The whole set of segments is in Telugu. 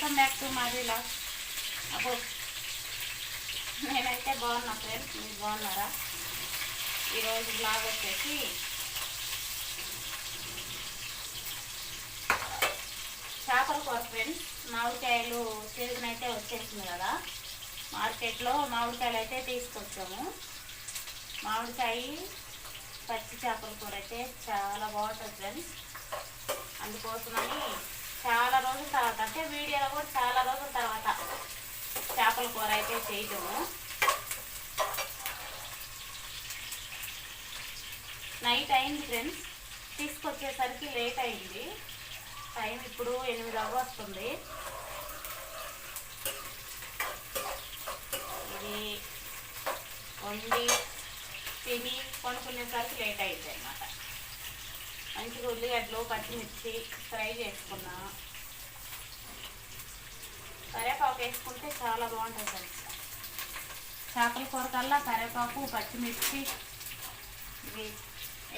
వెల్కమ్ బ్యాక్ టు మాదిలా అబ్బో నేనైతే బాగున్నా ఫ్రెండ్స్ మీరు బాగున్నారా? ఈరోజు బ్లాగ్ వచ్చేసి చేపల కూర ఫ్రెండ్స్ మామిడికాయలు సీజన్ అయితే వచ్చేసింది కదా. మార్కెట్లో మామిడికాయలు అయితే తీసుకొచ్చాము. మామిడికాయ పచ్చి చేపల కూర అయితే చాలా బాగుంటుంది ఫ్రెండ్స్ అందుకోసమని చాలా రోజుల తర్వాత అంటే వీడియోలో కూడా చాలా రోజుల తర్వాత చేపల కూర అయితే చేయటము. నైట్ అయింది ఫ్రెండ్స్ తీసుకొచ్చేసరికి లేట్ అయింది. టైం ఇప్పుడు ఎనిమిది అవ్వ వస్తుంది ఇది వండి తిని కొనుక్కునేసరికి లేట్ అయింది అనమాట మంచిగా ఉల్లిగడ్డలు పచ్చిమిర్చి ఫ్రై చేసుకున్నా. కరివేపాకు వేసుకుంటే చాలా బాగుంటుంది ఫ్రెండ్స్. చేపల కూర కల్లా కరేపాకు పచ్చిమిర్చి ఇవి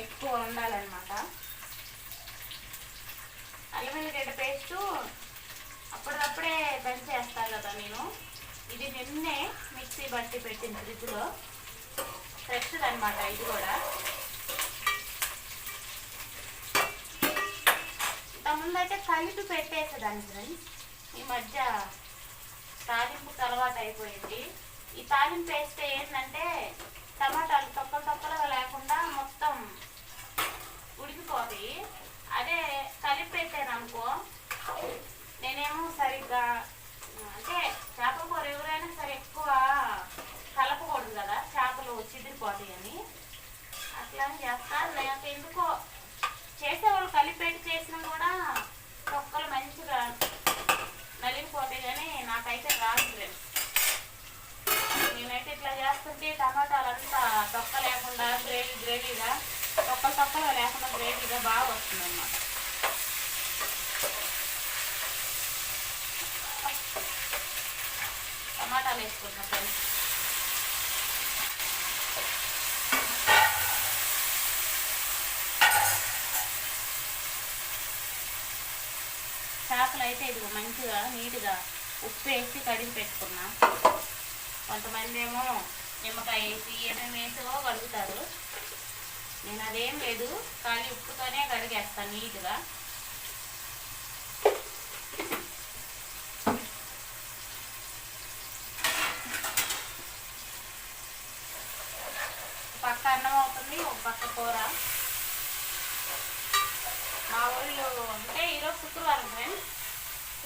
ఎక్కువ ఉండాలన్నమాట. అల్లం ఎల్లిగడ్డ పేస్టు అప్పటికప్పుడే దంచేస్తా కదా నేను. ఇది నిన్నే మిక్సీ బట్టి పెట్టిన ఫ్రిడ్జ్లో. ఫ్రెష్ అనమాట ఇది కూడా. అయితే కలిపి పెట్టేసేదాన్ని ఫ్రెండ్స్ ఈ మధ్య తాలింపుకి అలవాటు అయిపోయింది. ఈ తాలింపు వేస్తే ఏంటంటే టమాటాలు తొక్కలు తొక్కలుగా లేకుండా మొత్తం ఉడికిపోతాయి. అదే కలిపి పెట్టాననుకో నేనేమో సరిగ్గా అంటే చేపల కూర ఎవరైనా సరే ఎక్కువ కలపకూడదు కదా చేపలు చిదిరిపోతాయి అని అట్లా చేస్తా. నాకు ఎందుకో చేసేవాళ్ళు కలిపేటి చేసినా కూడా తొక్కలు మంచిగా నలిగిపోతాయి కానీ నాకైతే రాదు లేదు నేనైతే ఇట్లా చేస్తుంటే టమాటాలు అంతా తొక్క లేకుండా గ్రేవీ గ్రేవీగా తొక్కలు తొక్కలు లేకుండా గ్రేవీగా బాగా వస్తుంది అన్నమాట టమాటాలు వేసుకుంటాం ఫ్రెండ్స్ చేపలు అయితే ఇది మంచిగా నీట్గా ఉప్పు వేసి కడిగి పెట్టుకున్నా. కొంతమంది ఏమో నిమ్మకాయ వేసి ఏమేమి వేసో కడుగుతారు. నేను అదేం లేదు ఖాళీ ఉప్పుతోనే కడిగేస్తాను నీట్గా. పక్క అన్నం అవుతుంది ఒక పక్క కూర. మా ఊళ్ళో అంటే ఈరోజు శుక్రవారం ఫ్రెండ్స్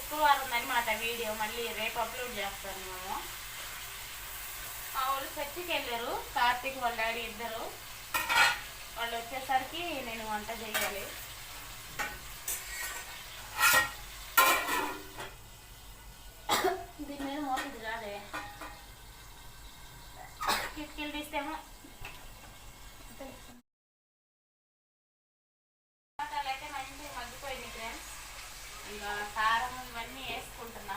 శుక్రవారం అనమాట వీడియో మళ్ళీ రేపు అప్లోడ్ చేస్తాను మేము మా ఊళ్ళు చర్చికి వెళ్ళారు. కార్తీక్ వాళ్ళ డాడీ ఇద్దరు. వాళ్ళు వచ్చేసరికి నేను వంట చేయాలి దీని మీద మోపింది రాదే కిటికీలు తీస్తేమో టమాటాలు అయితే మంచిగా మగ్గిపోయింది ఫ్రెండ్స్ ఇంకా కారం ఇవన్నీ వేసుకుంటున్నా.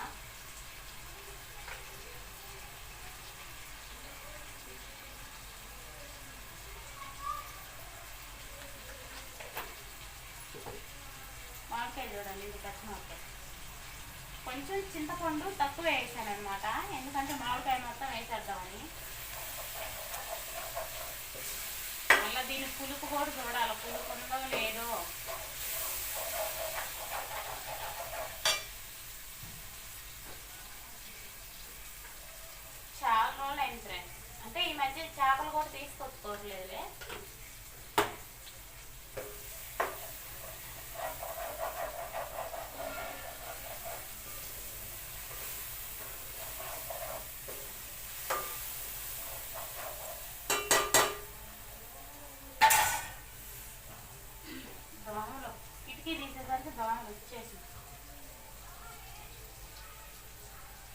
మామిడికాయ చూడండి ఇది పచ్చి కొంచెం చింతపండు తక్కువ వేసాను అనమాట ఎందుకంటే మామిడికాయ మొత్తం వేసేద్దామని. మళ్ళీ దీని పులుపు కూడా చూడాలి. పులుపు ఉందో లేదో చాలా రోజులు అయింది ఫ్రెండ్స్ అంటే ఈ మధ్య చేపలు కూడా తీసుకొచ్చుకోవట్లేదులే. దోమలు. కిటికీ తీసేసరికి దోమలు వచ్చేసి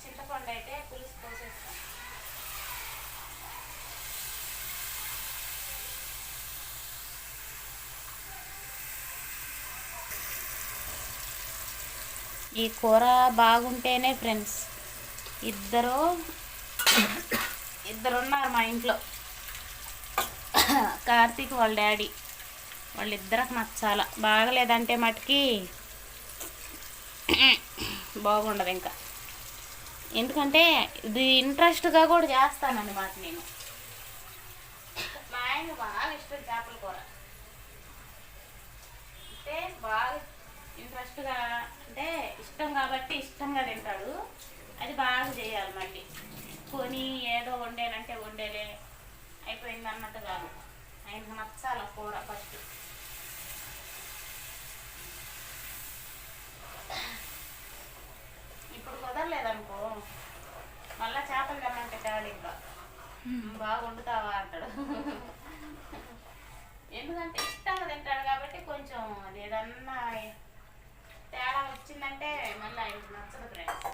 చింతపండు అయితే పులుసు పోసేస్తాం ఈ కూర బాగుంటేనే ఫ్రెండ్స్ ఇద్దరు ఇద్దరు ఉన్నారు మా ఇంట్లో. కార్తీక్ వాళ్ళ డాడీ. వాళ్ళిద్దరికి నచ్చాల బాగలేదంటే మటుకి బాగుండదు ఇంకా. ఎందుకంటే ఇది ఇంట్రెస్ట్గా కూడా చేస్తానన్నమాట నేను. మా ఆయన బాగా ఇష్టం చేపల కూర. అంటే బాగా ఇంట్రెస్ట్గా ఇష్టం కాబట్టి ఇష్టంగా తింటాడు. అది బాగా చేయాలి మళ్ళీ. కొని ఏదో వండేనంటే వండేలే. అయిపోయింది అన్నట్టు కాదు. ఆయనకు నచ్చాలి కూర ఫస్ట్. ఇప్పుడు కుదరలేదనుకో మళ్ళా చేపలు కమ్మంటే తేడు ఇంకా. బాగా వండుతావా అంటాడు. ఎందుకంటే ఇష్టంగా తింటాడు కాబట్టి కొంచెం అది ఏదన్నా వచ్చిందంటే మళ్ళీ ఆయనకు నచ్చదు ఫ్రెండ్స్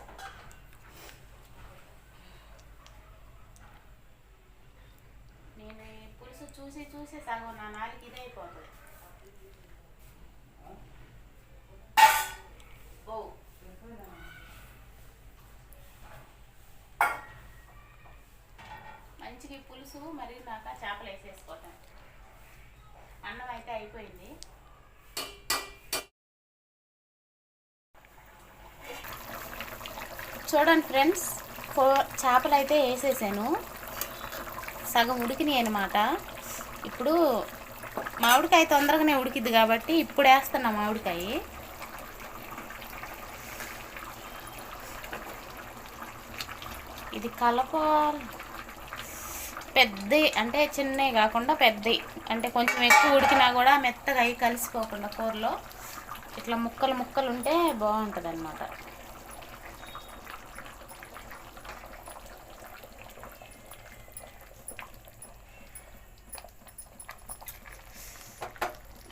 నేను ఈ పులుసు చూసి చూసి సగం నా నాలుగు ఇదే ఓ. మంచిగా పులుసు మరి నాక చేపలు వేసేసుకోవటం. అన్నం అయితే అయిపోయింది. చూడండి ఫ్రెండ్స్ కో చేపలు అయితే వేసేసాను. సగం ఉడికినాయి అనమాట ఇప్పుడు మామిడికాయ తొందరగానే ఉడికిద్ది కాబట్టి ఇప్పుడు వేస్తున్నా మామిడికాయ. ఇది కలప పెద్ద అంటే చిన్నవి కాకుండా పెద్దవి అంటే కొంచెం ఎక్కువ ఉడికినా కూడా మెత్తగా అవి కలిసిపోకుండా కూరలో. ఇట్లా ముక్కలు ముక్కలు ఉంటే బాగుంటుంది అన్నమాట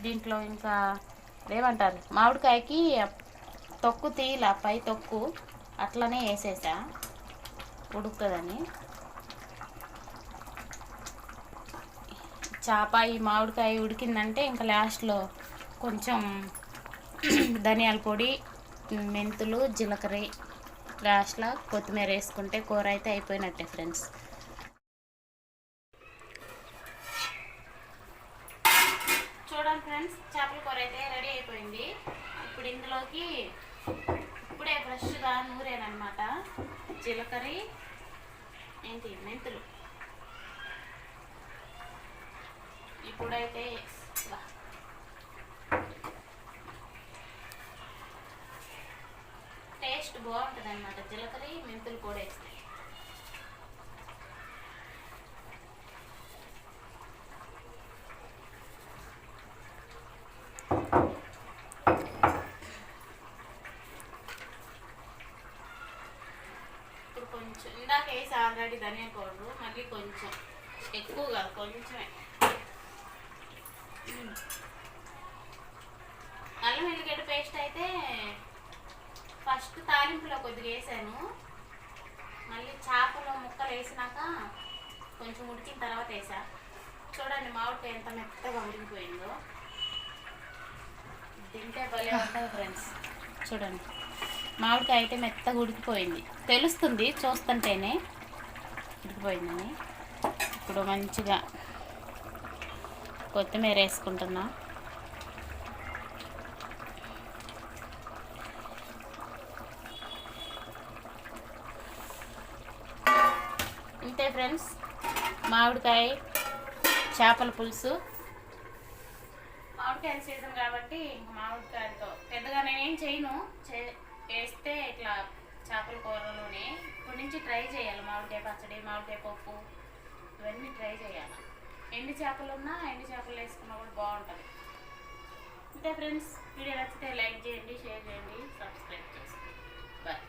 దీంట్లో ఇంకా ఏమంటారు మామిడికాయకి తొక్కు తీయల పై తొక్కు అట్లనే వేసేసా. ఉడుకుతుందని. చేప ఈ మామిడికాయ ఉడికిందంటే ఇంకా లాస్ట్లో కొంచెం ధనియాల పొడి మెంతులు జీలకర్ర లాస్ట్లో కొత్తిమీర వేసుకుంటే కూర అయితే అయిపోయినట్టే ఫ్రెండ్స్ చూడండి ఫ్రెండ్స్ చేపల కూర అయితే రెడీ అయిపోయింది. ఇప్పుడు ఇందులోకి ఇప్పుడే ఫ్రెష్గా నూరేనమాట జీలకర్ర ఏంటి మెంతులు. ఇప్పుడైతే టేస్ట్ బాగుంటుంది అనమాట జీలకర్ర మెంతులు కూడా వేస్తే ఇప్పుడు కొంచెం ఇందాక వేసి ఆల్రెడీ ధనియా పౌడర్. మళ్ళీ కొంచెం ఎక్కువ కాదు కొంచెమే. అల్లం వెల్లిగడ్డ పేస్ట్ అయితే ఫస్ట్ తాలింపులో కొద్దిగా వేసాను. మళ్ళీ చేపలో ముక్కలు వేసినాక కొంచెం ఉడికిన తర్వాత వేసా. చూడండి మామిడికాయ ఎంత మెత్తగా ఉడికిపోయిందో. తింటే భలే ఉంటుంది ఫ్రెండ్స్ చూడండి. మామిడికాయ అయితే మెత్తగా ఉడికిపోయింది. తెలుస్తుంది చూస్తుంటేనే. ఉడికిపోయిందని ఇప్పుడు మంచిగా కొత్తిమీర వేసుకుంటున్నా. ఇంతే ఫ్రెండ్స్ మామిడికాయ చేపల పులుసు. మామిడికాయ సీజన్ కాబట్టి మామిడికాయతో మామిడికాయలతో. పెద్దగా నేనేం చేయను. చే వేస్తే ఇట్లా చేపల కూరలోనే ఇప్పటి నుంచి ట్రై చేయాలి. మామిడికాయ పచ్చడి మామిడికాయ పప్పు ఇవన్నీ ట్రై చేయాలి. ఎండు చేపలు ఉన్నా ఎండు చేపలు వేసుకున్నా కూడా బాగుంటుంది. అంటే ఫ్రెండ్స్ వీడియో నచ్చితే లైక్ చేయండి షేర్ చేయండి సబ్స్క్రైబ్ చేసుకోండి. బాయ్